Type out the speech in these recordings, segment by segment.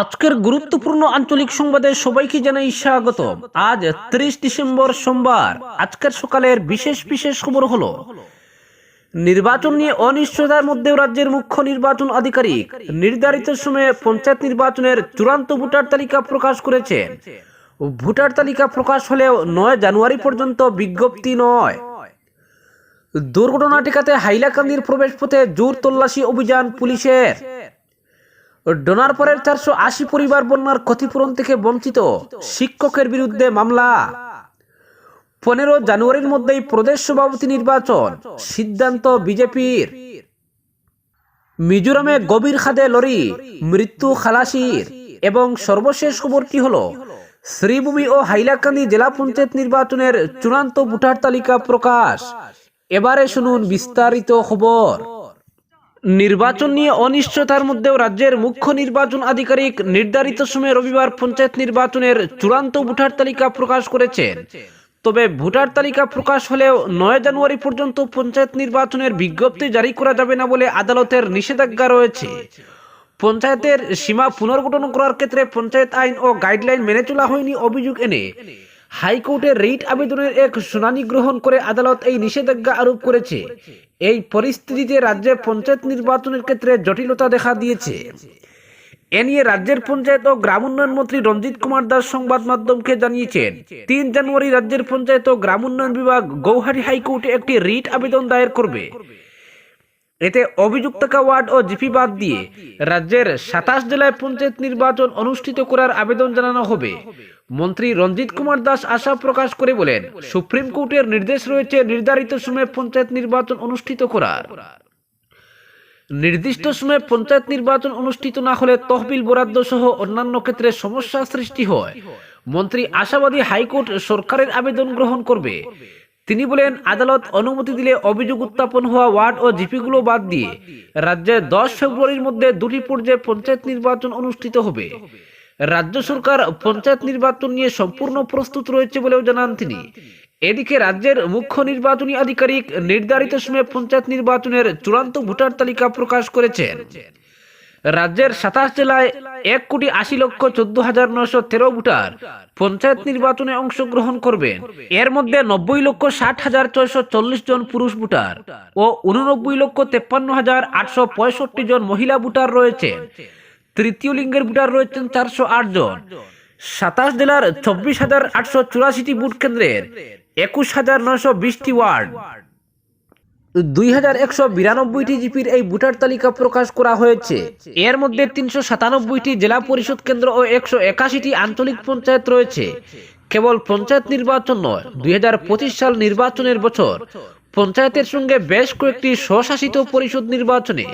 আজকের গুরুত্বপূর্ণ আঞ্চলিক সংবাদে সবাইকে জানাই স্বাগত। আজ ত্রিশ ডিসেম্বর সোমবার। আজকের সকালের বিশেষ বিশেষ খবর হলো, নির্বাচন নিয়ে অনিশ্চয়তার মধ্যেও রাজ্যের মুখ্য নির্বাচন আধিকারিক নির্ধারিত সময়ে পঞ্চায়েত নির্বাচনের চূড়ান্ত ভোটার তালিকা প্রকাশ করেছেন ভোটার তালিকা প্রকাশ হলেও নয় জানুয়ারি পর্যন্ত বিজ্ঞপ্তি নয়। দুর্ঘটনা ঠেকাতে হাইলাকান্দির প্রবেশ পথে জোর তল্লাশি অভিযান পুলিশের। ডোনার পরের চারশো আশি পরিবার বন্যার ক্ষতিপূরণ থেকে বঞ্চিত শিক্ষকের বিরুদ্ধে মামলা। পনেরো জানুয়ারির মধ্যেই প্রদেশ সভাপতি নির্বাচন, সিদ্ধান্ত বিজেপির। মিজোরামে গভীর খাদে লরি, মৃত্যু খালাসির এবং সর্বশেষ খবরটি হল, শ্রীভূমি ও হাইলাকান্দি জেলা পঞ্চায়েত নির্বাচনের চূড়ান্ত ভোটার তালিকা প্রকাশ। এবারে শুনুন বিস্তারিত খবর। নির্বাচন নিয়ে অনিশ্চয়তার মধ্যেও রাজ্যের মুখ্য নির্বাচন আধিকারিক নির্ধারিত সময়ে রবিবার পঞ্চায়েত নির্বাচনের চূড়ান্ত ভোটার তালিকা প্রকাশ করেছেন তবে ভোটার তালিকা প্রকাশ হলেও নয় জানুয়ারি পর্যন্ত পঞ্চায়েত নির্বাচনের বিজ্ঞপ্তি জারি করা যাবে না বলে আদালতের নিষেধাজ্ঞা রয়েছে। পঞ্চায়েতের সীমা পুনর্গঠন করার ক্ষেত্রে পঞ্চায়েত আইন ও গাইডলাইন মেনে চলা হয়নি অভিযোগ এনে। হাইকোর্টের রিট আবেদনের এক শুনানি গ্রহণ করে আদালত এই নিষেধাজ্ঞা আরোপ করেছে। এই পরিস্থিতিতে রাজ্যে পঞ্চায়েত নির্বাচনের ক্ষেত্রে জটিলতা দেখা দিয়েছে। এ নিয়ে রাজ্যের পঞ্চায়েত ও গ্রাম উন্নয়ন মন্ত্রী রঞ্জিত কুমার দাস সংবাদ মাধ্যমকে জানিয়েছেন, তিন জানুয়ারি রাজ্যের পঞ্চায়েত ও গ্রাম উন্নয়ন বিভাগ গৌহাটি হাইকোর্টে একটি রিট আবেদন দায়ের করবে। এতে অভিযুক্ত ওয়ার্ড ও জিপি বাদ দিয়ে রাজ্যের সাতাশ জেলায় পঞ্চায়েত নির্বাচন অনুষ্ঠিত করার আবেদন জানানো হবে। মন্ত্রী রঞ্জিত কুমার দাস আশা প্রকাশ করে বলেন, সুপ্রিম কোর্টের নির্দেশ রয়েছে নির্ধারিত সময়ে পঞ্চায়েত নির্বাচন অনুষ্ঠিত করার। নির্দিষ্ট সময়ে পঞ্চায়েত নির্বাচন অনুষ্ঠিত না হলে তহবিল বরাদ্দ সহ অন্যান্য ক্ষেত্রে সমস্যা সৃষ্টি হয়। মন্ত্রী আশাবাদী হাইকোর্ট সরকারের আবেদন গ্রহণ করবে। তিনি বলেন, আদালত অনুমতি দিলে অভিযোগ উত্থাপন হওয়া ওয়ার্ড ও জিপিগুলো বাদ দিয়ে রাজ্যে দশ ফেব্রুয়ারির মধ্যে দুটি পর্যায়ে পঞ্চায়েত নির্বাচন অনুষ্ঠিত হবে। রাজ্য সরকার পঞ্চায়েত নির্বাচন নিয়ে সম্পূর্ণ প্রস্তুত রয়েছে বলেও জানান তিনি। এদিকে রাজ্যের মুখ্য নির্বাচনী আধিকারিক নির্ধারিত সময়ে পঞ্চায়েত নির্বাচনের চূড়ান্ত ভোটার তালিকা প্রকাশ করেছেন। রাজ্যের সাতাশ জেলায় এক কোটি আশি লক্ষ চোদ্দ হাজার নশো তেরো ভোটার পঞ্চায়েত নির্বাচনে অংশগ্রহণ করবেন। এর মধ্যে নব্বই লক্ষ ষাট হাজার ছয়শো চল্লিশ জন পুরুষ ভোটার ও উননব্বই লক্ষ তেপ্পান্ন হাজার আটশো পঁয়ষট্টি জন মহিলা ভোটার রয়েছেন। তৃতীয় লিঙ্গের ভোটার রয়েছেন চারশো আট জন। সাতাশ জেলার চব্বিশ হাজার আটশো চুরাশিটি ভোট কেন্দ্রের একুশ হাজার নশো বিশটি ওয়ার্ড। দুই হাজার একশো বিরানব্বইটি জিপির এই ভোটার তালিকা প্রকাশ করা হয়েছে। এর মধ্যে তিনশো সাতানব্বইটি জেলা পরিষদ কেন্দ্র ও একশো একাশিটি আঞ্চলিক পঞ্চায়েত রয়েছে। কেবল পঞ্চায়েত নির্বাচন নয়, দুই সাল নির্বাচনের বছর পঞ্চায়েতের সঙ্গে বেশ কয়েকটি স্বশাসিত পরিষদ নির্বাচনে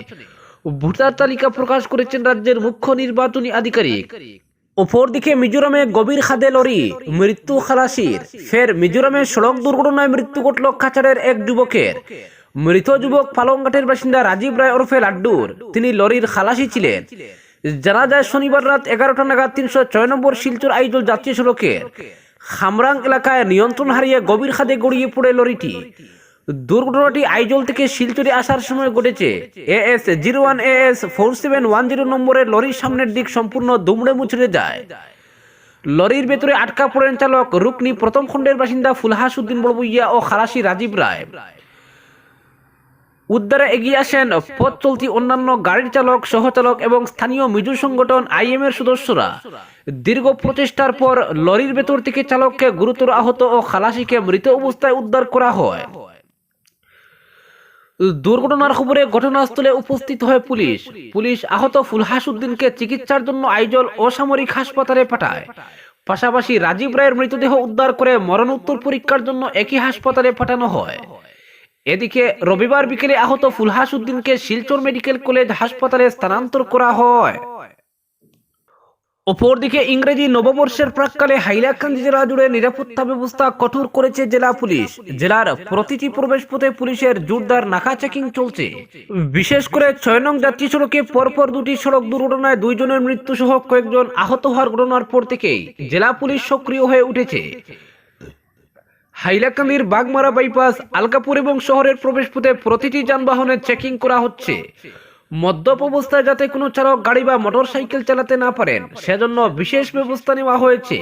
ভোটার তালিকা প্রকাশ করেছেন রাজ্যের মুখ্য নির্বাচনী আধিকারিক। অপরদিকে মিজোরামে গভীর খাদে লরি, মৃত্যু খালাসির। ফের মিজোরামে সড়ক দুর্ঘটনায় মৃত্যু ঘটল কাছাড়ের এক যুবকের। মৃত যুবক পালংঘাটের বাসিন্দা রাজীব রায় ওরফে লাড্ডুর। তিনি লরির খালাসি ছিলেন। জানা যায় শনিবার রাত এগারোটা নাগাদ তিনশো ছয় নম্বর শিলচর আইজল জাতীয় সড়কের খামরাং এলাকায় নিয়ন্ত্রণ হারিয়ে গভীর খাদে গড়িয়ে পড়ে লরিটি। দুর্ঘটনাটি আইজল থেকে শিলচরে আসার সময় ঘটেছে। A S zero one A S four seven one zero নম্বরের লরির সামনের দিক সম্পূর্ণ দুমড়ে মুচড়ে যায়। লরির ভেতরে আটকা পড়েন চালক রুকনি প্রথম খণ্ডের বাসিন্দা ফুলহাস উদ্দিন বড়বইয়া ও খালাসি রাজীব রায়। উদ্ধারে এগিয়ে আসেন পথ চলতি অন্যান্য গাড়ির চালক, সহচালক এবং স্থানীয় মিজু সংগঠন আইএম এর সদস্যরা। দীর্ঘ প্রচেষ্টার পর লরির ভেতর থেকে চালককে গুরুতর আহত ও খালাসিকে মৃত অবস্থায় উদ্ধার করা হয়। দুর্ঘটনার খবরে ঘটনাস্থলে উপস্থিত হয় পুলিশ। পুলিশ আহত ফুলহাস উদ্দিনকে চিকিৎসার জন্য আইজল অসামরিক হাসপাতালে পাঠায়। পাশাপাশি রাজীব রায়ের মৃতদেহ উদ্ধার করে মরণোত্তর পরীক্ষার জন্য একই হাসপাতালে পাঠানো হয়। এদিকে রবিবার বিকেলে আহত ফুলহাস উদ্দিনকে শিলচর মেডিকেল কলেজ হাসপাতালে স্থানান্তর করা হয়। অপরদিকে ইংরেজি নববর্ষের প্রাককালে হাইলাকান্দি জেলা জুড়ে নিরাপত্তা ব্যবস্থা কঠোর করেছে জেলা পুলিশ। জেলার প্রতিটি প্রবেশ পথে পুলিশের জোরদার নাকা চেকিং চলছে। বিশেষ করে ছয় নং জাতীয় সড়কে পরপর দুটি সড়ক দুর্ঘটনায় দুইজনের মৃত্যু সহ কয়েকজন আহত হওয়ার ঘটনার পর থেকেই জেলা পুলিশ সক্রিয় হয়ে উঠেছে। হাইলাকান্দির বাগমারা বাইপাস, আলকাপুর এবং শহরের প্রবেশপথে প্রতিটি যানবাহনের চেকিং করা হচ্ছে। মদ্যপ অবস্থায় যাতে কোনো চালক গাড়ি বা মোটরসাইকেল চালাতে না পারেন, সেজন্য বিশেষ ব্যবস্থা নেওয়া হয়েছে।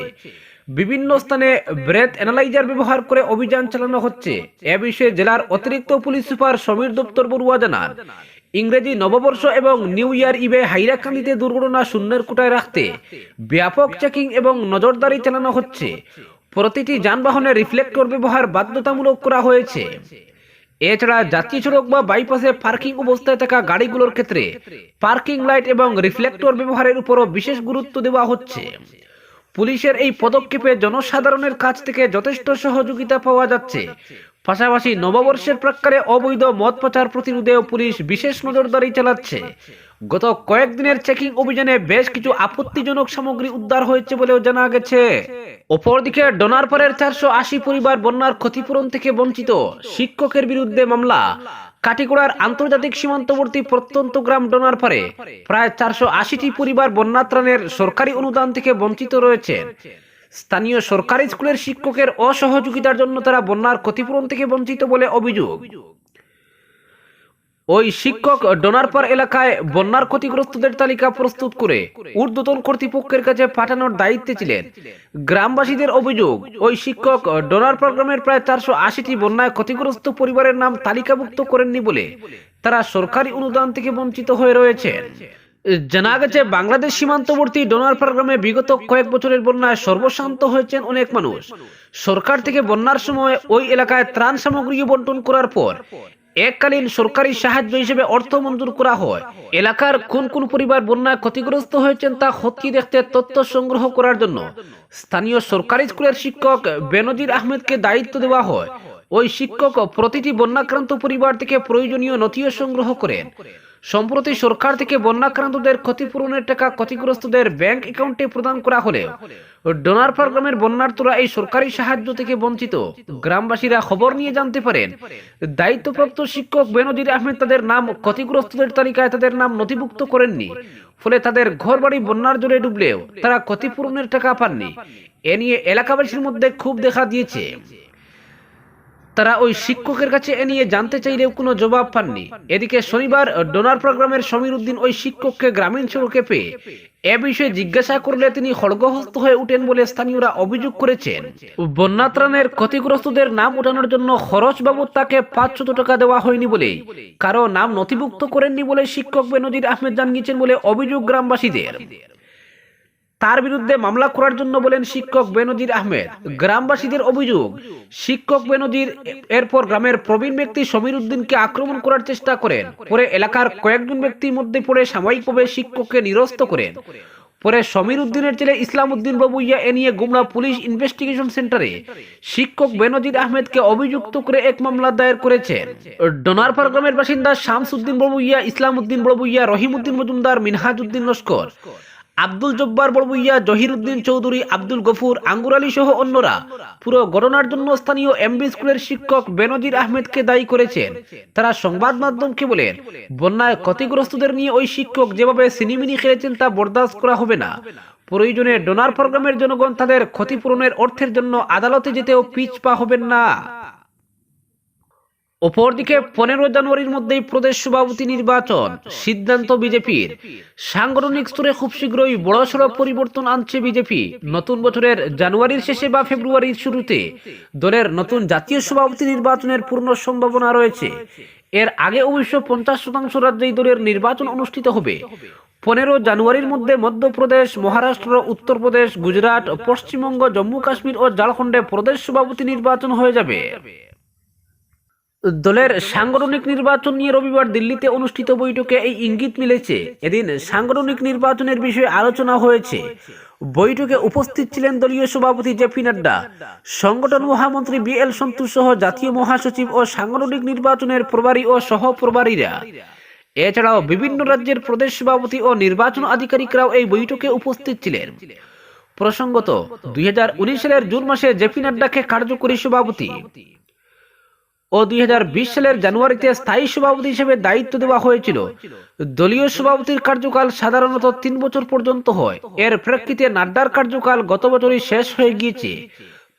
বিভিন্ন স্থানে ব্রেথ অ্যানালাইজার ব্যবহার করে অভিযান চালানো হচ্ছে। এ বিষয়ে জেলার অতিরিক্ত পুলিশ সুপার সমীর দপ্তর বড়ুয়া জানান, ইংরেজি নববর্ষ এবং নিউ ইয়ার ইবে হাইরাকান্দিতে দুর্ঘটনা শূন্যের কোটায় রাখতে ব্যাপক চেকিং এবং নজরদারি চালানো হচ্ছে। প্রতিটি যানবাহনে রিফ্লেক্টর ব্যবহার বাধ্যতামূলক করা হয়েছে। এছাড়া যাত্রী সড়ক বা বাইপাসে পার্কিং অবস্থায় থাকা গাড়িগুলোর ক্ষেত্রে পার্কিং লাইট এবং রিফ্লেক্টর ব্যবহারের উপরও বিশেষ গুরুত্ব দেওয়া হচ্ছে। পুলিশের এই পদক্ষেপে জনসাধারণের কাছ থেকে যথেষ্ট সহযোগিতা পাওয়া যাচ্ছে। পাশাপাশি নববর্ষের প্রাক্কালে অবৈধ মদ প্রতিরোধেও পুলিশ বিশেষ নজরদারি চালাচ্ছে। গত কয়েকদিনের চেকিং অভিযানে বেশ কিছু আপত্তিজনক সামগ্রী উদ্ধার হয়েছে বলেও জানা গেছে। অপরদিকে ডোনারপাড়ের চারশো আশি পরিবার বন্যার ক্ষতিপূরণ থেকে বঞ্চিত। শিক্ষকের বিরুদ্ধে মামলা। কাটিগড়ার আন্তর্জাতিক সীমান্তবর্তী প্রত্যন্ত গ্রাম ডোনারপাড়ে প্রায় চারশো আশিটি পরিবার বন্যা ত্রাণের সরকারি অনুদান থেকে বঞ্চিত রয়েছেন স্থানীয় সরকারি স্কুলের শিক্ষকের অসহযোগিতার জন্য তারা বন্যার ক্ষতিপূরণ থেকে বঞ্চিত বলে অভিযোগ। ওই শিক্ষক ডোনারপার এলাকায় বন্যার ক্ষতিগ্রস্তদের তালিকা প্রস্তুত করে ঊর্ধ্বতন কর্তৃপক্ষের কাছে পাঠানোর দায়িত্বে ছিলেন। গ্রামবাসীদের অভিযোগ, ওই শিক্ষক ডোনার প্রোগ্রামের প্রায় চারশো আশিটি বন্যায় ক্ষতিগ্রস্ত পরিবারের নাম তালিকাভুক্ত করেননি বলে তারা সরকারি অনুদান থেকে বঞ্চিত হয়ে রয়েছেন। জানা গেছে, বাংলাদেশ সীমান্তবর্তী ডোনার প্রোগ্রামে বিগত কয়েক বছরের বন্যায় সর্বশান্ত হয়েছেন অনেক মানুষ। সরকার থেকে বন্যার সময় ওই এলাকায় ত্রাণ সামগ্রী বন্টন করার পর এককালীন সরকারি সাহায্য হিসেবে অর্থ মঞ্জুর করা হয়। এলাকার কোন কোন পরিবার বন্যায় ক্ষতিগ্রস্ত হয়েছেন তা খতিয়ে দেখতে তথ্য সংগ্রহ করার জন্য স্থানীয় সরকারি স্কুলের শিক্ষক বেনজির আহমেদকে দায়িত্ব দেওয়া হয়। ওই শিক্ষক প্রতিটি বন্যাক্রান্ত পরিবার থেকে প্রয়োজনীয় নথিও সংগ্রহ করেন। সম্প্রতি সরকার থেকে বন্যাক্রান্তদের ক্ষতিপূরণের টাকা ক্ষতিগ্রস্তদের ব্যাংক অ্যাকাউন্টে প্রদান করা হলেও ডোনার প্রোগ্রামের বন্যার্থরা এই সরকারি সাহায্য থেকে বঞ্চিত। গ্রামবাসীরা খবর নিয়ে জানতে পারেন, দায়িত্বপ্রাপ্ত শিক্ষক বেনজির আহমেদ তাদের নাম ক্ষতিগ্রস্তদের তালিকায় তাদের নাম নথিভুক্ত করেননি, ফলে তাদের ঘরবাড়ি বন্যার জলে ডুবলেও তারা ক্ষতিপূরণের টাকা পাননি। এ নিয়ে এলাকাবাসীর মধ্যে খুব দেখা দিয়েছে। তারা ওই শিক্ষকের কাছে এ নিয়ে জানতে চাইলেও কোনো জবাব পাননি। এদিকে শনিবার ডোনার প্রোগ্রামের সমীর উদ্দিন ওই শিক্ষককে গ্রামীণ সড়কে পেয়ে এ বিষয়ে জিজ্ঞাসা করলে তিনি খড়গহস্ত হয়ে উঠেন বলে স্থানীয়রা অভিযোগ করেছেন। বন্যা ত্রাণের ক্ষতিগ্রস্তদের নাম ওঠানোর জন্য খরচ বাবদ তাকে পাঁচশত টাকা দেওয়া হয়নি বলে কারও নাম নথিভুক্ত করেননি বলে শিক্ষক বেনজির আহমেদ জানিয়েছেন বলে অভিযোগ গ্রামবাসীদের। তার বিরুদ্ধে মামলা করার জন্য বলেন শিক্ষক বেনজির আহমেদ। গ্রামবাসীদের অভিযোগ, শিক্ষক বেনজির এরপর গ্রামের প্রবীণ ব্যক্তি সমীর উদ্দিনকে আক্রমণ করার চেষ্টা করেন। পরে এলাকার কয়েকজন ব্যক্তির মধ্যে পড়ে সাময়িকভাবে শিক্ষককে নিরস্ত করেন। পরে সমীর উদ্দিনের ছেলে ইসলাম উদ্দিন বাবুইয়া এ নিয়ে গুমরা পুলিশ ইনভেস্টিগেশন সেন্টারে শিক্ষক বেনজির আহমেদকে অভিযুক্ত করে এক মামলা দায়ের করেছেন। ডোনার গ্রামের বাসিন্দা শামস উদ্দিন বাবুইয়া ইসলাম উদ্দিন বাবুইয়া রহিম উদ্দিন মজুমদার মিনহাজ উদ্দিন লস্কর। আব্দুল জব্বার বড়বুইয়া জহির উদ্দিন চৌধুরী, আব্দুল গফুর, আঙ্গুর আলী সহ অন্যরা। পুরো ঘটনার জন্য স্থানীয় এমবি স্কুলের শিক্ষক বেনজির আহমেদকে দায়ী করেছেন। তারা সংবাদ মাধ্যমকে বলেন, বন্যায় ক্ষতিগ্রস্তদের নিয়ে ওই শিক্ষক যেভাবে সিনিমিনি খেলেছেন তা বরদাস্ত করা হবে না। প্রয়োজনে ডোনার প্রোগ্রামের জনগণ তাদের ক্ষতিপূরণের অর্থের জন্য আদালতে যেতেও পিছপা হবেন না। অপরদিকে পনেরো জানুয়ারির মধ্যেই প্রদেশ সভাপতি নির্বাচন, সিদ্ধান্ত বিজেপির। সাংগঠনিক স্তরে খুব শীঘ্রই বড়সড় পরিবর্তন আনছে বিজেপি। নতুন বছরের জানুয়ারির শেষে বা ফেব্রুয়ারির শুরুতে দলের নতুন জাতীয় সভাপতি নির্বাচনের পূর্ণ সম্ভাবনা রয়েছে। এর আগে অবশ্য পঞ্চাশ শতাংশ রাজ্যেই দলের নির্বাচন অনুষ্ঠিত হবে। পনেরো জানুয়ারির মধ্যে মধ্যপ্রদেশ, মহারাষ্ট্র, উত্তরপ্রদেশ, গুজরাট, পশ্চিমবঙ্গ, জম্মু কাশ্মীর ও ঝাড়খণ্ডে প্রদেশ সভাপতি নির্বাচন হয়ে যাবে। দলের সাংগঠনিক নির্বাচন নিয়ে রবিবার দিল্লিতে অনুষ্ঠিত বৈঠকে এই ইঙ্গিত মিলেছে। এদিন সাংগঠনিক নির্বাচনের বিষয়ে আলোচনা হয়েছে। বৈঠকে উপস্থিত ছিলেন দলীয় সভাপতি জেপি নাড্ডা, সংগঠন মহামন্ত্রী বি এল সন্তোষ সহ জাতীয় মহাসচিব ও সাংগঠনিক নির্বাচনের প্রভারী ও সহ প্রভারীরা এছাড়াও বিভিন্ন রাজ্যের প্রদেশ সভাপতি ও নির্বাচন আধিকারিকরাও এই বৈঠকে উপস্থিত ছিলেন। প্রসঙ্গত, দুই হাজার উনিশ সালের জুন মাসে জেপি নাড্ডাকে কার্যকরী সভাপতি। ও দুই হাজার বিশ সালের জানুয়ারিতে স্থায়ী সভাপতি হিসেবে দায়িত্ব দেওয়া হয়েছিল। দলীয় সভাপতির কার্যকাল সাধারণত তিন বছর পর্যন্ত হয়। এর প্রেক্ষিতে নাড্ডার কার্যকাল গত বছরই শেষ হয়ে গিয়েছে।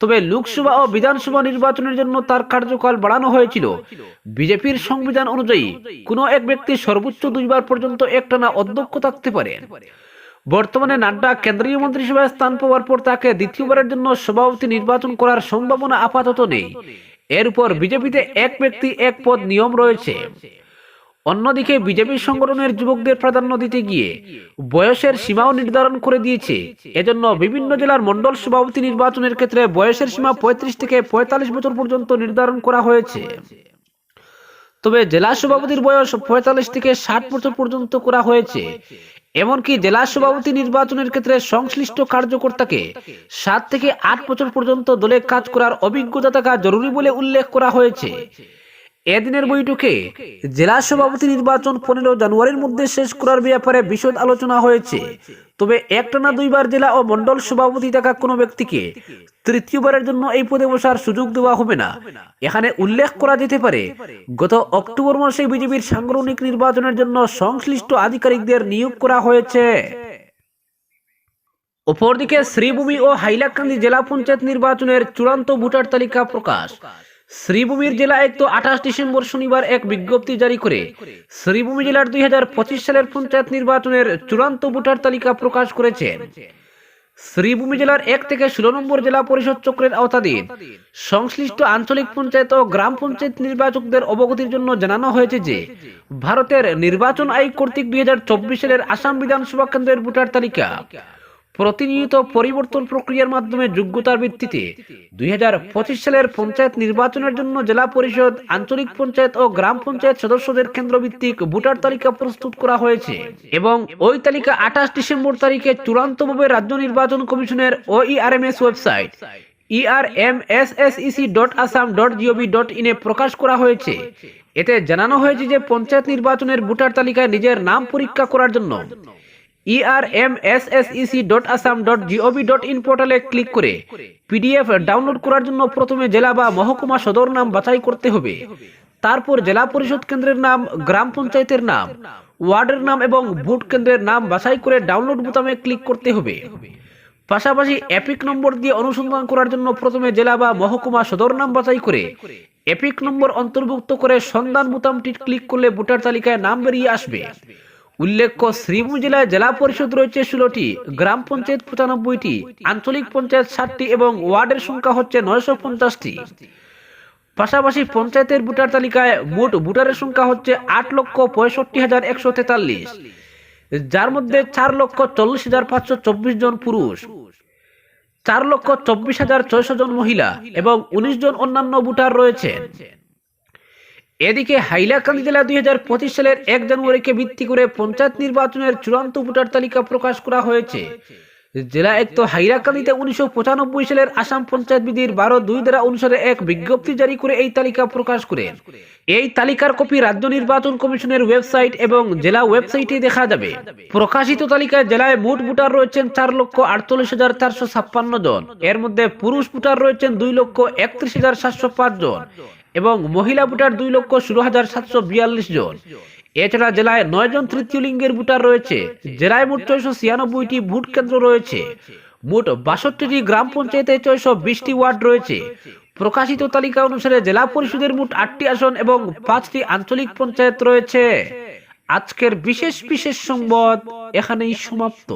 তবে লোকসভা ও বিধানসভা নির্বাচনের জন্য তার কার্যকাল বাড়ানো হয়েছিল। বিজেপির সংবিধান অনুযায়ী কোনো এক ব্যক্তি সর্বোচ্চ দুইবার পর্যন্ত একটানা অধ্যক্ষ থাকতে পারেন বর্তমানে নাড্ডা কেন্দ্রীয় মন্ত্রিসভায় স্থান পাওয়ার পর তাকে দ্বিতীয়বারের জন্য সভাপতি নির্বাচন করার সম্ভাবনা আপাতত নেই। এর উপর বিজেপিতে এক ব্যক্তি এক পদ নিয়ম রয়েছে। অন্যদিকে বিজেপি সংগঠনের যুবকদের প্রাধান্য দিতে গিয়ে বয়সের সীমাও নির্ধারণ করে দিয়েছে। এজন্য বিভিন্ন জেলার মন্ডল সভাপতি নির্বাচনের ক্ষেত্রে বয়সের সীমা পঁয়ত্রিশ থেকে পঁয়তাল্লিশ বছর পর্যন্ত নির্ধারণ করা হয়েছে। তবে জেলা সভাপতির বয়স পঁয়তাল্লিশ থেকে ষাট বছর পর্যন্ত করা হয়েছে। এমনকি জেলা সভাপতি নির্বাচনের ক্ষেত্রে সংশ্লিষ্ট কার্যকর্তাকে সাত থেকে আট বছর পর্যন্ত দলে কাজ করার অভিজ্ঞতা থাকা জরুরি বলে উল্লেখ করা হয়েছে। এদিনের বৈঠকে জেলা সভাপতি নির্বাচন পনেরো জানুয়ারির মধ্যে শেষ করার ব্যাপারে বিশদ আলোচনা হয়েছে। তবে একটানা দুইবার জেলা ও মন্ডল সভাপতি থাকা কোনো ব্যক্তিকে তৃতীয়বারের জন্য এই পদে বসার সুযোগ দেওয়া হবে না। এখানে উল্লেখ করা যেতে পারে, গত অক্টোবর মাসে বিজেপির সাংগঠনিক নির্বাচনের জন্য সংশ্লিষ্ট আধিকারিকদের নিয়োগ করা হয়েছে। অপরদিকে শ্রীভূমি ও হাইলাকান্দি জেলা পঞ্চায়েত নির্বাচনের চূড়ান্ত ভোটার তালিকা প্রকাশ। শ্রীভূমির জেলা আয়ুক্ত আঠাশ ডিসেম্বর শনিবার এক বিজ্ঞপ্তি জারি করে শ্রীভূমি জেলার দুই সালের পঞ্চায়েত নির্বাচনের চূড়ান্ত ভোটার তালিকা প্রকাশ করেছেন শ্রীভূমি জেলার এক থেকে ষোলো নম্বর জেলা পরিষদ চক্রের আওতাধীন সংশ্লিষ্ট আঞ্চলিক পঞ্চায়েত ও গ্রাম পঞ্চায়েত নির্বাচকদের অবগতির জন্য জানানো হয়েছে যে, ভারতের নির্বাচন আয়োগ কর্তৃক দুই হাজার চব্বিশ সালের আসাম বিধানসভা কেন্দ্রের ভোটার তালিকা প্রতিনিয়ত পরিবর্তন প্রক্রিয়ার মাধ্যমে যোগ্যতার ভিত্তিতে দুই হাজার পঁচিশ সালের পঞ্চায়েত নির্বাচনের জন্য জেলা পরিষদ, আঞ্চলিক পঞ্চায়েত ও গ্রাম পঞ্চায়েত সদস্যদের কেন্দ্রভিত্তিক ভোটার তালিকা প্রস্তুত করা হয়েছে এবং ওই তালিকা আঠাশ ডিসেম্বর তারিখে চূড়ান্তভাবে রাজ্য নির্বাচন কমিশনের ও website dot Assam dot G O V dot ইনে প্রকাশ করা হয়েছে। এতে জানানো হয়েছে যে পঞ্চায়েত নির্বাচনের ভোটার তালিকায় নিজের নাম পরীক্ষা করার জন্য E ইআরএমএসএসইসি পোর্টালে ক্লিক করে পিডিএফ ডাউনলোড করার জন্য প্রথমে জেলা বা মহকুমা সদর নাম বাছাই করতে হবে। তারপর জেলা পরিষদ কেন্দ্রের নাম, গ্রাম পঞ্চায়েতের নাম, ওয়ার্ডের নাম এবং বুথ কেন্দ্রের নাম বাছাই করে ডাউনলোড বোতামে ক্লিক করতে হবে। পাশাপাশি এপিক নম্বর দিয়ে অনুসন্ধান করার জন্য প্রথমে জেলা বা মহকুমা সদর নাম বাছাই করে এপিক নম্বর অন্তর্ভুক্ত করে সন্ধান বোতামটি ক্লিক করলে ভোটার তালিকায় নাম বেরিয়ে আসবে। উল্লেখ্য, শ্রীভূমি জেলায় জেলা পরিষদ রয়েছে ষোলোটি, গ্রাম পঞ্চায়েত পঁচানব্বইটি, আঞ্চলিক পঞ্চায়েত ষাটটি এবং ওয়ার্ডের সংখ্যা হচ্ছে নয়শো পঞ্চাশটি। পাশাপাশি পঞ্চায়েতের ভোটার তালিকায় মোট ভোটারের সংখ্যা হচ্ছে আট লক্ষ পঁয়ষট্টি হাজার একশো তেতাল্লিশ, যার মধ্যে চার লক্ষ চল্লিশ হাজার পাঁচশো চব্বিশ জন পুরুষ, চার লক্ষ চব্বিশ হাজার ছয়শো জন মহিলা এবং উনিশ জন অন্যান্য ভোটার রয়েছেন। এদিকে হাইলাকান্দি জেলা দুই হাজার পঁচিশ সালের এক জানুয়ারিকে ভিত্তি করে পঞ্চায়েত নির্বাচনের চূড়ান্ত ভোটার তালিকা প্রকাশ করা হয়েছে। জেলা এক তো হাইলাকান্দিতে উনিশশো পঁচানব্বই সালের আসাম পঞ্চায়েত বিধির বারো দুই দ্বারা অনুসারে এক বিজ্ঞপ্তি জারি করে এই তালিকা প্রকাশ করেন এই তালিকার কপি রাজ্য নির্বাচন কমিশনের ওয়েবসাইট এবং জেলা ওয়েবসাইটে দেখা যাবে। প্রকাশিত তালিকায় জেলায় মোট ভোটার রয়েছেন চার লক্ষ আটচল্লিশ হাজার চারশো ছাপ্পান্ন জন। এর মধ্যে পুরুষ ভোটার রয়েছেন দুই লক্ষ একত্রিশ হাজার সাতশো পাঁচ জন। এবং মহিলা ভোটার দুই লক্ষ ষোলো হাজার সাতশো বিয়াল্লিশ জন। এছাড়া জেলায় নয় জন তৃতীয় লিঙ্গের ভোটার রয়েছে। জেলায় মোট ছয়শো ছিয়ানব্বইটি ভোট কেন্দ্র রয়েছে। মোট বাষট্টিটি গ্রাম পঞ্চায়েতে ছয়শো বিশটি ওয়ার্ড রয়েছে। প্রকাশিত তালিকা অনুসারে জেলা পরিষদের মোট আটটি আসন এবং পাঁচটি আঞ্চলিক পঞ্চায়েত রয়েছে। আজকের বিশেষ বিশেষ সংবাদ এখানেই সমাপ্ত।